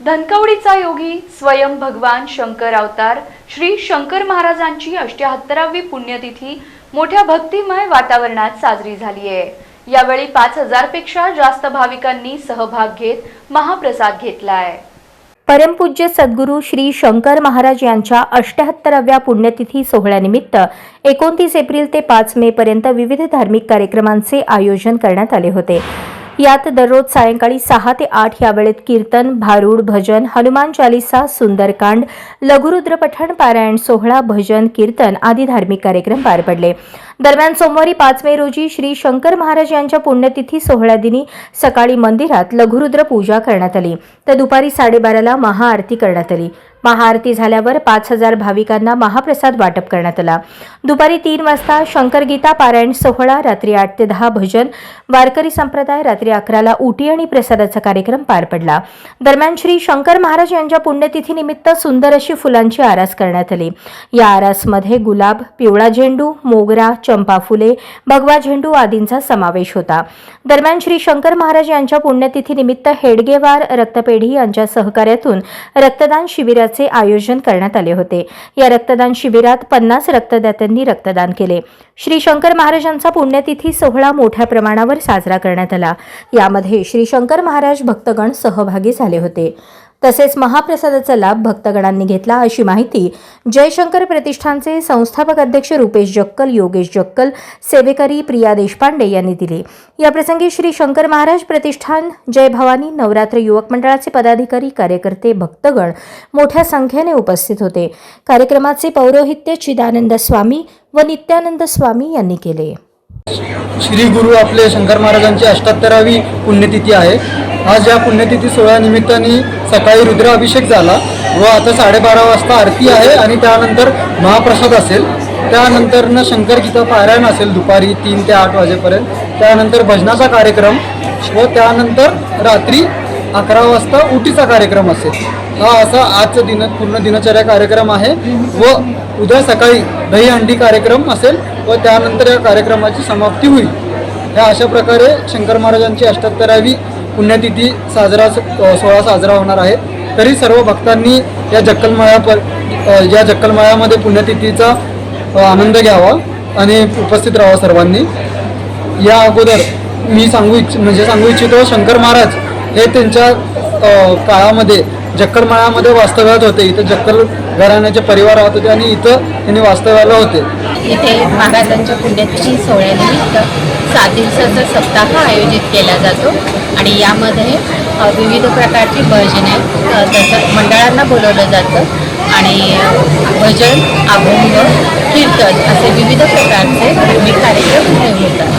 धनकवडीचा योगी स्वयं भगवान शंकर अवतार श्री शंकर महाराजांची अष्ट्याहत्तरावी पुण्यतिथी मोठ्या भक्तिमय वातावरणात साजरी झाली आहे. यावेळी पाच हजारपेक्षा जास्त भाविकांनी सहभाग घेत महाप्रसाद घेतलाय परमपूज्य सद्गुरू श्री शंकर महाराज यांच्या अष्ट्याहत्तराव्या पुण्यतिथी सोहळ्यानिमित्त एकोणतीस एप्रिल ते पाच मे पर्यंत विविध धार्मिक कार्यक्रमांचे आयोजन करण्यात आले होते. यात दररोज सायंकाळी सहा ते आठ या वेळेत कीर्तन भारूड भजन हनुमान चालिसा सुंदरकांड लघुरुद्र पठण पारायण सोहळा भजन कीर्तन आदी धार्मिक कार्यक्रम पार पडले. दरम्यान सोमवारी पाच मे रोजी श्री शंकर महाराज यांच्या पुण्यतिथी सोहळ्यादिनी सकाळी मंदिरात लघुरुद्र पूजा करण्यात आली. तर दुपारी साडेबाराला महाआरती करण्यात आली. महाआरती झाल्यावर पाच हजार भाविकांना महाप्रसाद वाटप करण्यात आला. दुपारी तीन वाजता शंकर गीता पारायण सोहळा रात्री आठ ते दहा भजन वारकरी संप्रदाय रात्री अकराला उटी आणि प्रसादाचा कार्यक्रम पार पडला. दरम्यान श्री शंकर महाराज यांच्या पुण्यतिथीनिमित्त सुंदर अशी फुलांची आरास करण्यात आली. या आरासमध्ये गुलाब पिवळा झेंडू मोगरा चंपा फुले भगवा झेंडू आदींचा समावेश होता. दरम्यान श्री शंकर महाराज यांच्या पुण्यतिथीनिमित्त हेडगेवार रक्तपेढी यांच्या सहकार्यातून रक्तदान शिबिराचे आयोजन करण्यात आले होते. या रक्तदान शिबिरात पन्नास रक्तदात्यांनी रक्तदान केले. श्री शंकर महाराजांचा पुण्यतिथी सोहळा मोठ्या प्रमाणावर साजरा करण्यात आला. यामध्ये श्री शंकर महाराज भक्तगण सहभागी झाले होते. तसेच महाप्रसादाचा लाभ भक्तगणांनी घेतला अशी माहिती जयशंकर प्रतिष्ठानचे संस्थापक अध्यक्ष रुपेश जक्कल योगेश जक्कल सेवेकरी प्रिया देशपांडे यांनी दिली. याप्रसंगी श्री शंकर महाराज प्रतिष्ठान जय भवानी नवरात्र युवक मंडळाचे पदाधिकारी कार्यकर्ते भक्तगण मोठ्या संख्येने उपस्थित होते. कार्यक्रमाचे पौरोहित्य चिदानंद स्वामी व नित्यानंद स्वामी यांनी केले. श्री गुरु आपले शंकर महाराजांची अष्ट्याहत्तरावी पुण्यतिथी आहे. आज या पुण्यतिथी सोहळ्यानिमित्ताने सकाळी रुद्राभिषेक झाला. व आता साडेबारा वाजता आरती आहे आणि त्यानंतर महाप्रसाद असेल. त्यानंतरनं शंकर गीता पारायण असेल दुपारी तीन ते आठ वाजेपर्यंत. त्यानंतर भजनाचा कार्यक्रम व त्यानंतर रात्री अकरा वाजता उटीचा कार्यक्रम असेल. हा असा आजचं दिन पूर्ण दिनचर्या कार्यक्रम आहे. व उद्या सकाळी दहीहंडी कार्यक्रम असेल व त्यानंतर या कार्यक्रमाची समाप्ती होईल. ह्या अशा प्रकारे शंकर महाराजांची अष्ट्याहत्तरावी पुण्यतिथी साजरा सोहळा साजरा होणार आहे. तरी सर्व भक्तांनी या जक्कलमाळ्या पर या जक्कलमाळ्यामध्ये पुण्यतिथीचा आनंद घ्यावा आणि उपस्थित राहावा सर्वांनी. या अगोदर मी सांगू इच्छ म्हणजे सांगू इच्छितो शंकर महाराज हे त्यांच्या काळामध्ये जक्कलमाळ्यामध्ये वास्तव्यात होते. इथं जक्कल घराण्याचे परिवार राहत होते आणि इथं त्यांनी वास्तव्याला होते. इथे महाराजांच्या पुण्याची सोहळ्यानिमित्त सात दिवसाचा सप्ताह आयोजित केला जातो आणि यामध्ये विविध प्रकारची भजने तसं मंडळांना बोलवलं जातं आणि भजन अभंग कीर्तन असे विविध प्रकारचे धार्मिक कार्यक्रम होतात.